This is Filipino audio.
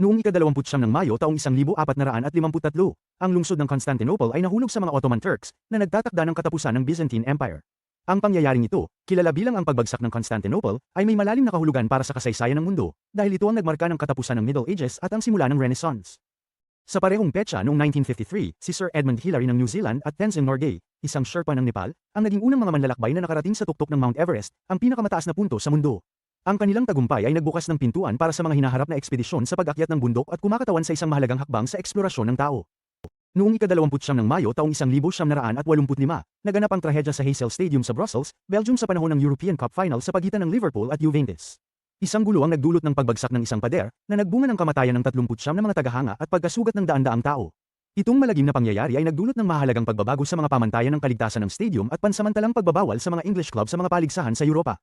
Noong ika-29 ng Mayo taong 1453, ang lungsod ng Constantinople ay nahulog sa mga Ottoman Turks na nagtatakda ng katapusan ng Byzantine Empire. Ang pangyayaring ito, kilala bilang ang pagbagsak ng Constantinople, ay may malalim na kahulugan para sa kasaysayan ng mundo, dahil ito ang nagmarka ng katapusan ng Middle Ages at ang simula ng Renaissance. Sa parehong petsa noong 1953, si Sir Edmund Hillary ng New Zealand at Tenzin Norgay, isang Sherpa ng Nepal, ang naging unang mga manlalakbay na nakarating sa tuktok ng Mount Everest, ang pinakamataas na punto sa mundo. Ang kanilang tagumpay ay nagbukas ng pintuan para sa mga hinaharap na ekspedisyon sa pag-akyat ng bundok at kumakatawan sa isang mahalagang hakbang sa eksplorasyon ng tao. Noong ika-29 ng Mayo taong 1985, naganap ang trahedya sa Heysel Stadium sa Brussels, Belgium sa panahon ng European Cup Final sa pagitan ng Liverpool at Juventus. Isang gulo ang nagdulot ng pagbagsak ng isang pader na nagbunga ng kamatayan ng 39 na mga tagahanga at pagkasugat ng daan-daang tao. Itong malagim na pangyayari ay nagdulot ng mahalagang pagbabago sa mga pamantayan ng kaligtasan ng stadium at pansamantalang pagbabawal sa mga English club sa mga paligsahan sa Europa.